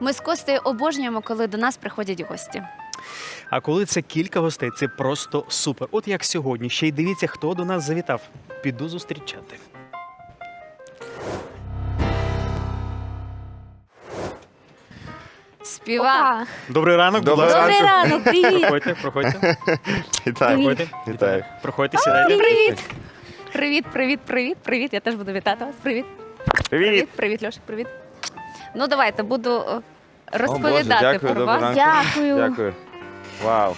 Ми з Костею обожнюємо, коли до нас приходять гості. А коли це кілька гостей, це просто супер. От як сьогодні. Ще й дивіться, хто до нас завітав. Піду зустрічати. Співак. Добрий ранок, будь Добрий ласка. Добрий ранок, привіт! Проходьте, проходьте. Вітаю. Проходьте. Вітаю. Проходьте, сідайте. Привіт! Привіт, привіт, привіт, привіт. Я теж буду вітати вас. Привіт. Привіт. Привіт, привіт, Льошик, привіт. Ну, давайте буду розповідати О, розповідати Боже, дякую, про доброго вас. ранку. Дякую. Дякую. Вау.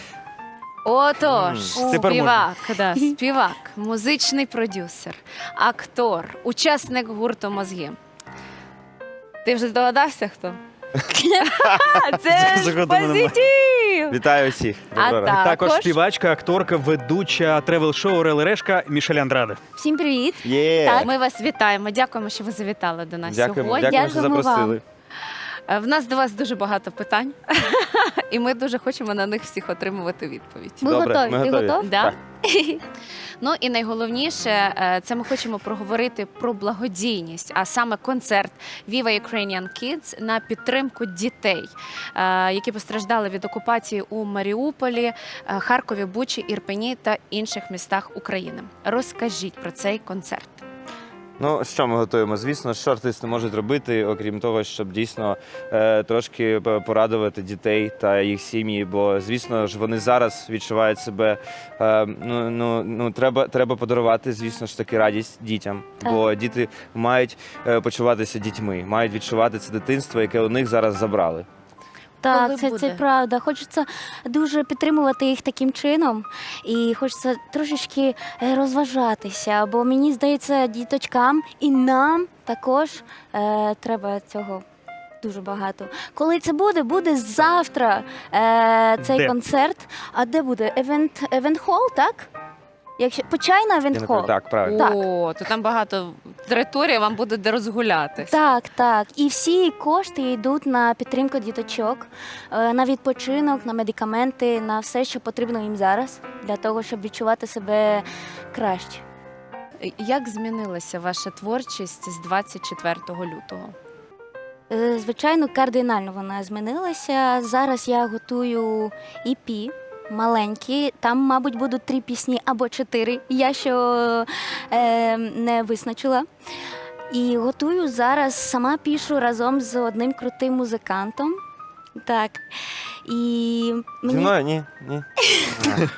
Отож. Тепер співак, да, співак, музичний продюсер, актор, учасник гурту мозги. Ти вже здогадався, хто? Це ж позитив! Вітаю всіх. А Доброго ранку. Також Також- співачка, акторка, ведуча тревел-шоу Орел і Решка Мішель Андраде. Всім привіт. Є. Ми вас вітаємо. Дякуємо, що ви завітали до нас Дякуємо, сьогодні. дякуємо, що Дякуємо запросили. Е, В нас до вас дуже багато питань, і ми дуже хочемо на них всіх отримувати відповідь. Ми Добре, готові. ми Ти готові. готов? Да? Так. Ну і найголовніше, е, це ми хочемо проговорити про благодійність, а саме концерт Viva Ukrainian Kids на підтримку дітей, е, які постраждали від окупації у Маріуполі, е, Харкові, Бучі, Ірпені та інших містах України. Розкажіть про цей концерт. Ну, що ми готуємо? Звісно, що артисти можуть робити, окрім того, щоб дійсно е, трошки порадувати дітей та їх сім'ї. Бо, звісно ж, вони зараз відчувають себе. Е, ну, ну, ну, треба, треба подарувати, звісно ж таки, радість дітям. Бо діти мають е, почуватися дітьми, мають відчувати це дитинство, яке у них зараз забрали. Коли Так, це, буде? це правда. Хочеться дуже підтримувати їх таким чином, і хочеться трошечки е, розважатися. Бо мені здається, діточкам і нам також е, треба цього. Дуже багато. Коли це буде, буде завтра е, цей Де? концерт. А де буде? Евент, евент хол, так? Якщо почайна евент хол. Так, правильно. Так. О, то там багато території, вам буде де розгулятися. Так, так. І всі кошти йдуть на підтримку діточок, е, на відпочинок, на медикаменти, на все, що потрібно їм зараз, для того, щоб відчувати себе краще. Як змінилася ваша творчість з 24 лютого? Е, Звичайно, кардинально вона змінилася. Зараз я готую EP. Маленькі, там, мабуть, будуть три пісні або чотири. Я ще е, не визначила. І готую зараз, сама пішу разом з одним крутим музикантом. Так. І Зі мені мною? Ні, ні.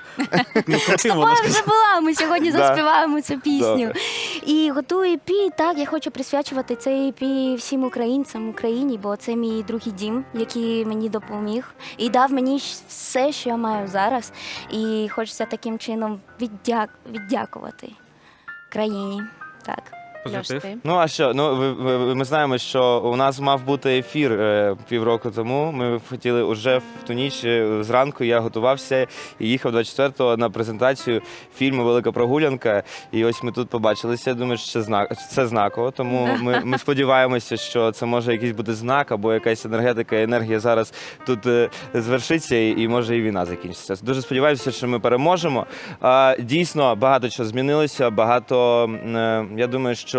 Ну, крутим, Тобою вже була. Ми сьогодні Да. заспіваємо цю пісню. Добре. І готую EP, так, я хочу присвячувати цей EP всім українцям, Україні, бо це мій другий дім, який мені допоміг і дав мені щ- все, що я маю зараз. І хочеться таким чином віддяк... віддякувати країні. Так. Позитив. ти? Ну а що? Ну ви, ви, ви- ми знаємо, що у нас мав бути ефір е, півроку тому. Ми хотіли уже в ту ніч е, зранку. Я готувався і їхав 24-го на презентацію фільму Велика прогулянка. І ось ми тут побачилися. Я думаю, що це знак це знаково. Тому ми, ми сподіваємося, що це може якийсь бути знак або якась енергетика, енергія зараз тут е, звершиться, і, і може і війна закінчиться. Дуже сподіваюся, що ми переможемо. А, дійсно, багато чого змінилося. Багато м, е, я думаю, що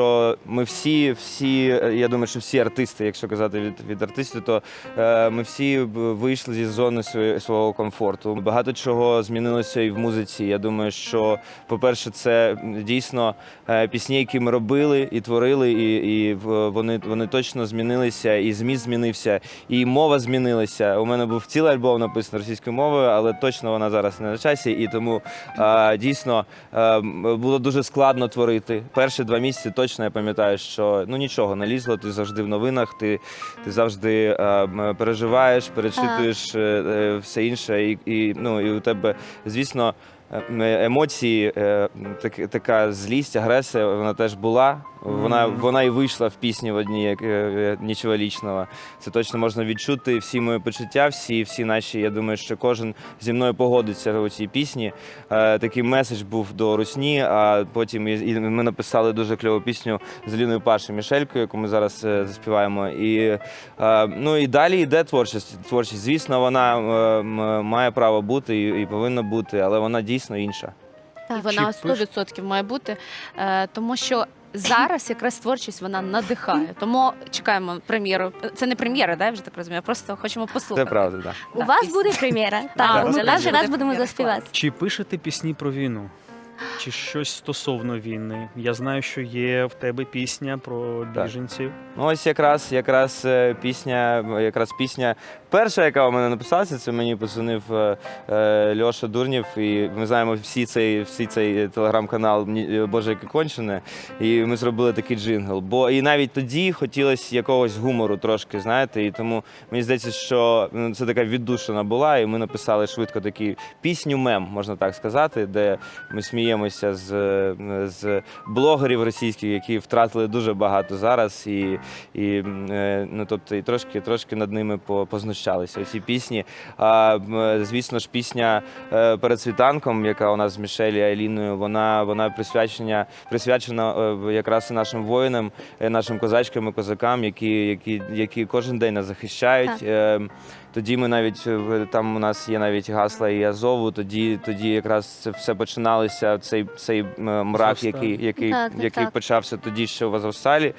ми всі, всі, е, я думаю, що всі артисти, якщо казати від, від артистів, то е, ми всі вийшли зі зони своє- свого комфорту. Багато чого змінилося і в музиці. Я думаю, що, по-перше, це дійсно е, пісні, які ми робили і творили, і, і вони, вони точно змінилися, і зміст змінився, і мова змінилася. У мене був цілий альбом написаний російською мовою, але точно вона зараз не на часі. І тому е, дійсно е, було дуже складно творити. Перші два місяці точно я пам'ятаю, що ну нічого не лізло. Ти завжди в новинах, ти, ти завжди е, переживаєш, перечитуєш е, е, все інше, і, і ну і у тебе, звісно. е, Емоції, е, так, така злість, агресія, вона теж була. Вона, вона і вийшла в пісні в одній як е, нічого лічного. Це точно можна відчути. Всі мої почуття, всі, всі наші. Я думаю, що кожен зі мною погодиться у цій пісні. Е, такий меседж був до Русні. А потім і, і ми написали дуже кльову пісню з Ліною Пашою Мішелькою, яку ми зараз е, заспіваємо. І е, ну і далі йде творчість. Творчість, звісно, вона е, має право бути і, і повинна бути, але вона дійсно інша. І вона Чи пиш- 100% має бути, е, тому що зараз якраз творчість вона надихає. Тому чекаємо прем'єру. Це не прем'єра, да, я вже так розумію. Просто хочемо послухати. Це правда, так. У Да, вас буде прем'єра. Так, у ми нас буде раз будемо заспівати. Чи пишете пісні про війну? Чи щось стосовно війни? Я знаю, що є в тебе пісня про Так. біженців. Ну, ось якраз, якраз е, пісня, якраз пісня перша, яка у мене написалася, це мені позвонив е, е, Льоша Дурнів. І ми знаємо всі цей, всі цей телеграм-канал «Мені- е, Боже, яке кончене. І ми зробили такий джингл. Бо і навіть тоді хотілося якогось гумору трошки, знаєте. І тому мені здається, що ну, це така віддушина була, і ми написали швидко такі пісню мем, можна так сказати, де ми сміємося з, е, з блогерів російських, які втратили дуже багато зараз, і, і е, ну тобто, і трошки, трошки над ними по- познущалися. Ці пісні. А звісно ж, пісня е, перед світанком, яка у нас з Мішелі Айліною, вона, вона присвячена, присвячена е, якраз і нашим воїнам, нашим козачкам і козакам, які, які, які кожен день нас захищають. Так. Тоді ми навіть е, в- там у нас є навіть гасла і Азову. Тоді, тоді якраз це все починалося. Цей цей мрак, який, який, Так, так, який так. почався тоді ще в Азовсталі.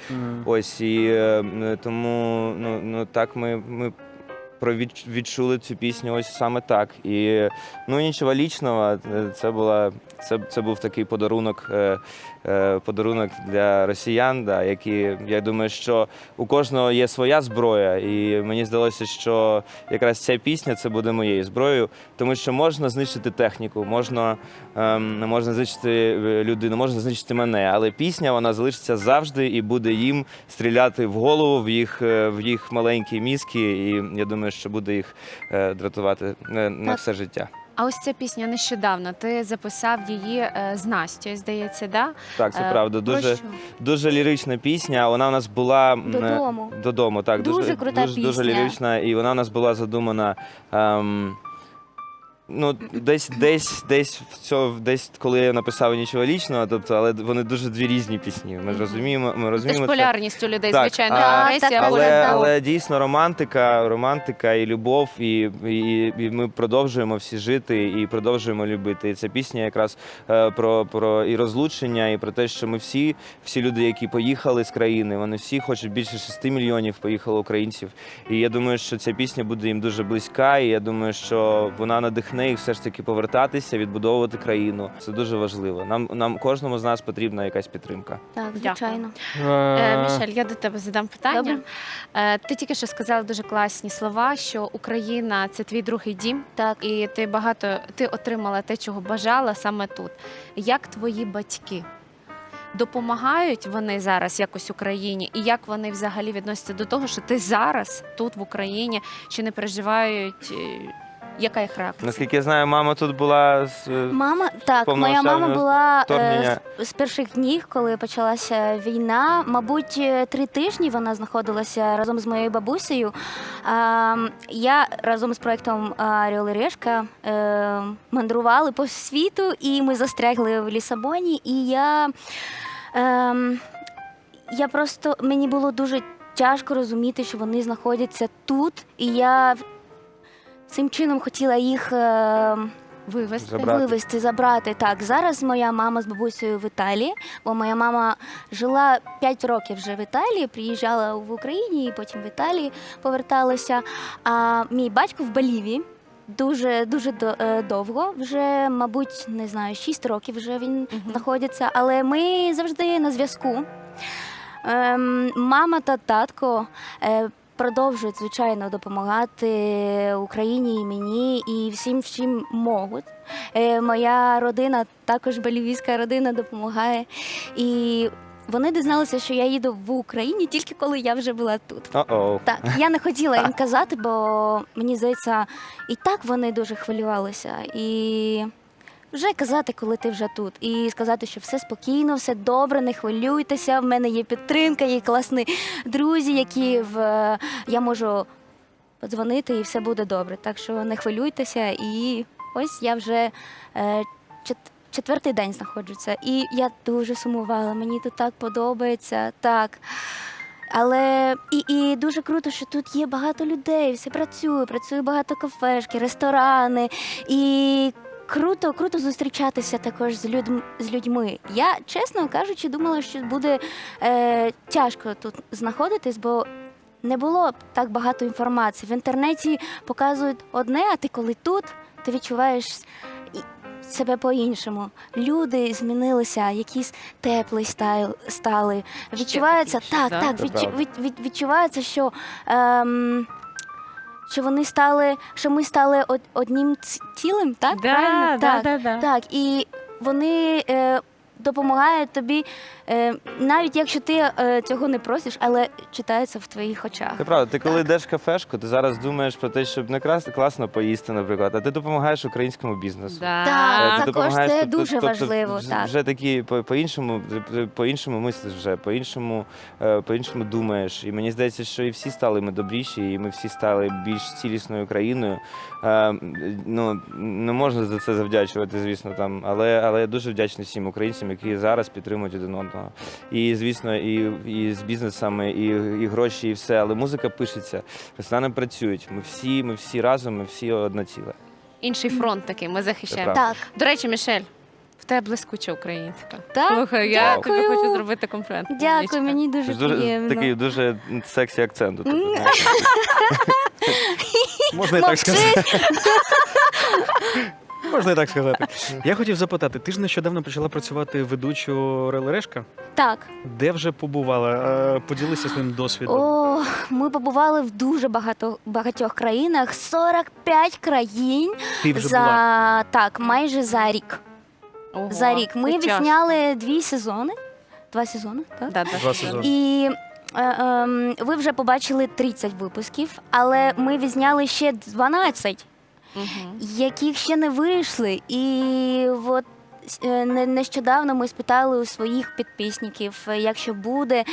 Ось і е, тому ну, ну так ми, ми відчули цю пісню ось саме так. І ну нічого лічного, е, це була це, це був такий подарунок, е, е, подарунок для росіян, да, які я думаю, що у кожного є своя зброя, і мені здалося, що якраз ця пісня це буде моєю зброєю, тому що можна знищити техніку, можна, ем, можна знищити е, людину, можна знищити мене, але пісня вона залишиться завжди і буде їм стріляти в голову, в їх, в їх маленькі мізки, і я думаю, що буде їх дратувати на все життя. А ось ця пісня нещодавно. Ти записав її е, з Настю, здається, да? Так, це Е, правда. про Дуже, що? дуже лірична пісня. Вона у нас була м, е, Додому. Додому, так. Дуже крута дуже, дуже пісня. лірична. І вона у нас була задумана. Ем, ну, десь, десь, десь в цьому, десь, коли я написав нічого лічного, тобто, але вони дуже дві різні пісні. Ми ж розуміємо, ми Це розуміємо. ж полярність у людей, Так, звичайно, а- агресія, Так, але, полярність. але дійсно романтика, романтика і любов, і, і, і ми продовжуємо всі жити і продовжуємо любити. І ця пісня якраз е, про, про і розлучення, і про те, що ми всі, всі люди, які поїхали з країни, вони всі хочуть більше 6 мільйонів поїхало українців. І я думаю, що ця пісня буде їм дуже близька. І я думаю, що вона надихне їх все ж таки повертатися, відбудовувати країну. Це дуже важливо. Нам нам кожному з нас потрібна якась підтримка. Так, звичайно. Е, Мішель, я до тебе задам питання. Е, Ти тільки що сказала дуже класні слова, що Україна це твій другий дім. Так. І ти багато ти отримала те, чого бажала саме тут. Як твої батьки? Допомагають вони зараз якось Україні, і як вони взагалі відносяться до того, що ти зараз тут в Україні, чи не переживають? Е, Яка їх реакція? Наскільки я знаю, мама тут була з Мама, так, моя мама повномасштабного була е, з, з перших днів, коли почалася війна. Мабуть, е, три тижні вона знаходилася разом з моєю бабусею. А, я разом з проектом Орел і Решка е, мандрували по світу, і ми застрягли в Лісабоні. І я, е, я просто мені було дуже тяжко розуміти, що вони знаходяться тут, і я цим чином хотіла їх. Е, Вивезти? Забрати. Вивезти, забрати. Так, зараз моя мама з бабусею в Італії, бо моя мама жила 5 років вже в Італії, приїжджала в Україні і потім в Італії поверталася. А мій батько в Болівії. Дуже дуже до- е, довго, вже, мабуть, не знаю, 6 років вже він знаходиться, але ми завжди на зв'язку. Ем, мама та татко е, продовжують, звичайно, допомагати Україні і мені і всім, чим можуть. Е, моя родина, також болівійська родина, допомагає. І вони дізналися, що я їду в Україні тільки коли я вже була тут. О-оу. Так, я не хотіла їм казати, бо мені здається, і так вони дуже хвилювалися. І вже казати, коли ти вже тут, і сказати, що все спокійно, все добре, не хвилюйтеся. В мене є підтримка, є класні друзі, які в я можу подзвонити, і все буде добре. Так що не хвилюйтеся. І ось я вже е, чет- четвертий день знаходжуся. І я дуже сумувала. Мені тут так подобається. Так. Але і, і дуже круто, що тут є багато людей, все працює, працює багато кафешки, ресторани. І круто, круто зустрічатися також з, людьми, з людьми. Я, чесно кажучи, думала, що буде е, тяжко тут знаходитись, бо не було так багато інформації. В інтернеті показують одне, а ти коли тут, ти відчуваєш себе по-іншому. Люди змінилися, якісь теплі стайл- стали. Відчувається так, так, Це відчу- правда. від, від, відчувається, що. Ем, що вони стали, що ми стали од- одним цілим, так? Правильно? так, да, да. так. І вони е, допомагають тобі, е, навіть якщо ти е, цього не просиш, але читається в твоїх очах. Це правда, ти коли йдеш в кафешку, ти зараз думаєш про те, щоб не красти класно поїсти, наприклад, а ти допомагаєш українському бізнесу. Да. Так, Е, ти також допомагаєш, це тобто- дуже тобто важливо, вж- так. Вже такі по- по-іншому, по-іншому мислиш вже, по-іншому, е, по-іншому думаєш. І мені здається, що і всі стали ми добріші, і ми всі стали більш цілісною країною. Е, Ну, не можна за це завдячувати, звісно, там, але, але я дуже вдячний всім українцям, які зараз підтримують один одного. І, звісно, і, і з бізнесами, і, і гроші, і все. Але музика пишеться, ресторани працюють. Ми всі, ми всі разом, ми всі одне ціле. Інший фронт такий, ми захищаємо. Так, До речі, Мішель, в тебе блискуча українська. так. Слухай, я тобі хочу зробити комплімент. Дякую, мені дуже приємно. такий дуже сексі акцент. у тебе, знаєш. Можна і так сказати. Можна і так сказати. Я хотів запитати, ти ж нещодавно почала працювати ведучою Орел і Решка. Так. Де вже побувала? Е, Поділися своїм досвідом. О, ми побували в дуже багато багатьох країнах. 45 країн Ти вже за була. так, майже за рік. Ого, За рік. Ми це тяжко. відзняли дві сезони. Два сезони, так? Да, да. Два сезони. І е, ем, ви вже побачили 30 випусків, але ми відзняли ще 12, Мгм. яких ще не вийшли. І от е, нещодавно ми спитали у своїх підписників, е, якщо буде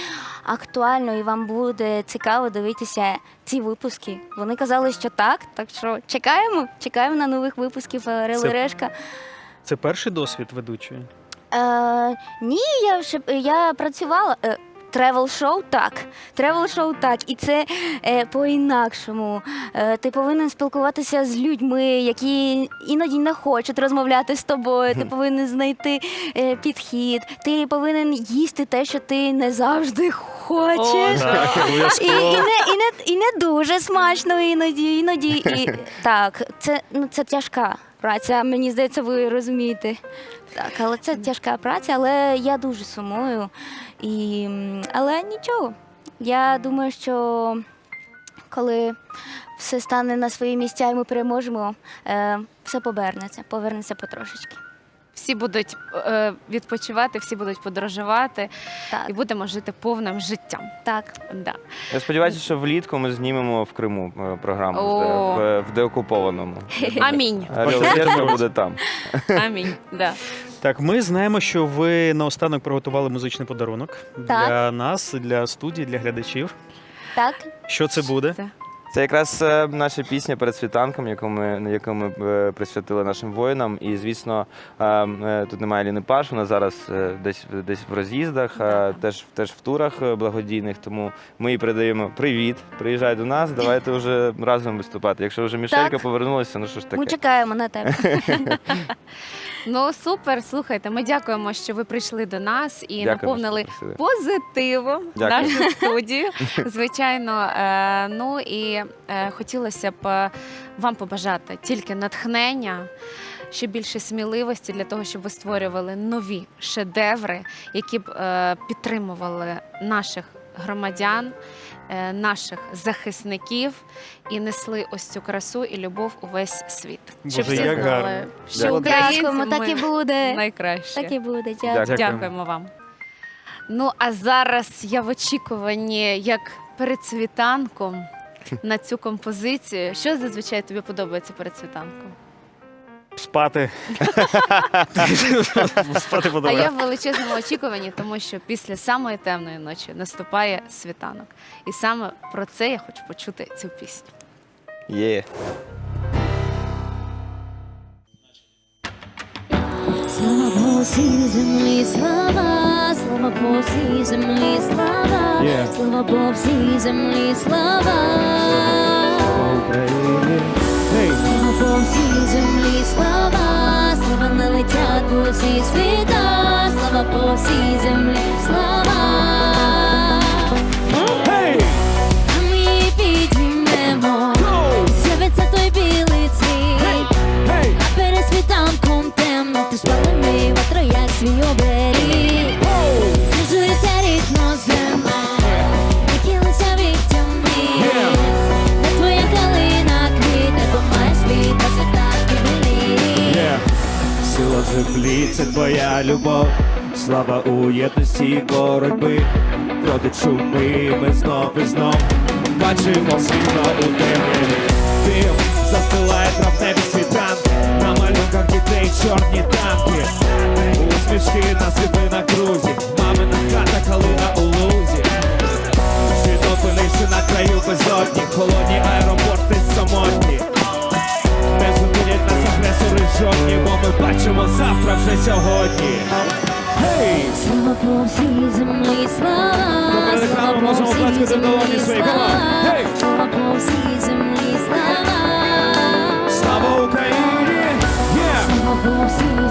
актуально і вам буде цікаво дивитися ці випуски. Вони казали, що так. Так що чекаємо, чекаємо на нових випусків Це- Решка. Це перший досвід ведучої. Е, ні, я вже я працювала. Е, Тревел шоу так. Тревел шоу так. І це е, по-інакшому. Е, ти повинен спілкуватися з людьми, які іноді не хочуть розмовляти з тобою. Ти повинен знайти е, підхід. Ти повинен їсти те, що ти не завжди хочеш. Так, І, і, обов'язково. не, і, не, і не дуже смачно іноді, іноді. І, так, це, ну, це тяжка праця, мені здається, ви розумієте. Так, але це тяжка праця, але я дуже сумую. І, але нічого. Я думаю, що коли все стане на свої місця і ми переможемо, е, все повернеться, повернеться потрошечки. Всі будуть е, відпочивати, всі будуть подорожувати Так, і будемо жити повним життям. так. Да. Я сподіваюся, що влітку ми знімемо в Криму е, програму О. де- в, в деокупованому. Амінь. Орел буде там. Амінь. Да. Так, ми знаємо, що ви наостанок приготували музичний подарунок Так. для нас, для студії, для глядачів. Так, Що це буде? Це. Це якраз е, наша пісня перед світанком, яку ми, яку ми е, присвятили нашим воїнам. І звісно, е, тут немає Ліни Паш, вона зараз десь десь в роз'їздах, теж теж в турах благодійних. Тому ми їй передаємо привіт. Приїжджай до нас, давайте вже разом виступати. Якщо вже Мішелька Так. повернулася, ну що ж ми чекаємо на тебе. Ну супер, слухайте. Ми дякуємо, що ви прийшли до нас і що наповнили позитивом Дякую. нашу студію. Звичайно, ну і е, хотілося б е, вам побажати тільки натхнення. Ще більше сміливості для того, щоб ви створювали нові шедеври, які б е, підтримували наших громадян, е, наших захисників і несли ось цю красу і любов у весь світ. Щоб Боже, всі як знали, гарно. що Дякую. так і буде. найкраще. Так і буде. Дякую. Дякую. Дякуємо вам. Ну а зараз я в очікуванні, як перед світанком на цю композицію. Що зазвичай тобі подобається перед світанком? Спати. Спати А я подобається. в величезному очікуванні, тому що після самої темної ночі наступає світанок. І саме про це я хочу почути цю пісню. Є. Сізем землі слава, слава по всій землі слава, yeah. слава по всій землі слава, hey. слава по всій землі слава, слава налетять усі світа, слава по всій землі слава. любов, слава у єдності боротьби, проти чуми ми знов і знов бачимо світло у темряві по всій землі слава, слава по всій землі слава, слава по всій землі слава. Слава Україні! Слава по всій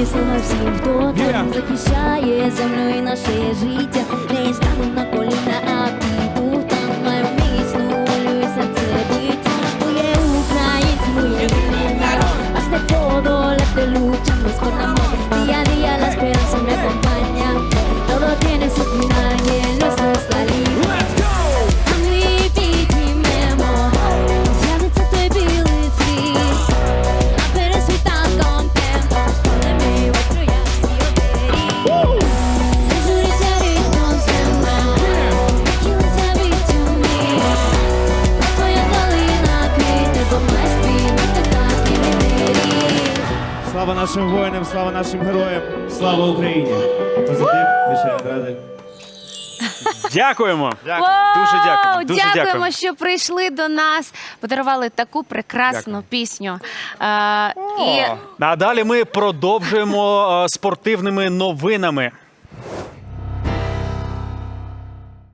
Вісила всім, хто yeah. захищає землю і наше життя, не стану на коліна, а нашим воїнам, слава нашим героям, слава Україні! Позитив, Мішель ради. Дякуємо. Вау, Дуже дякуємо. Дуже дякуємо, що прийшли до нас, подарували таку прекрасну Дякую. пісню. Е, і А далі ми продовжуємо е, спортивними новинами.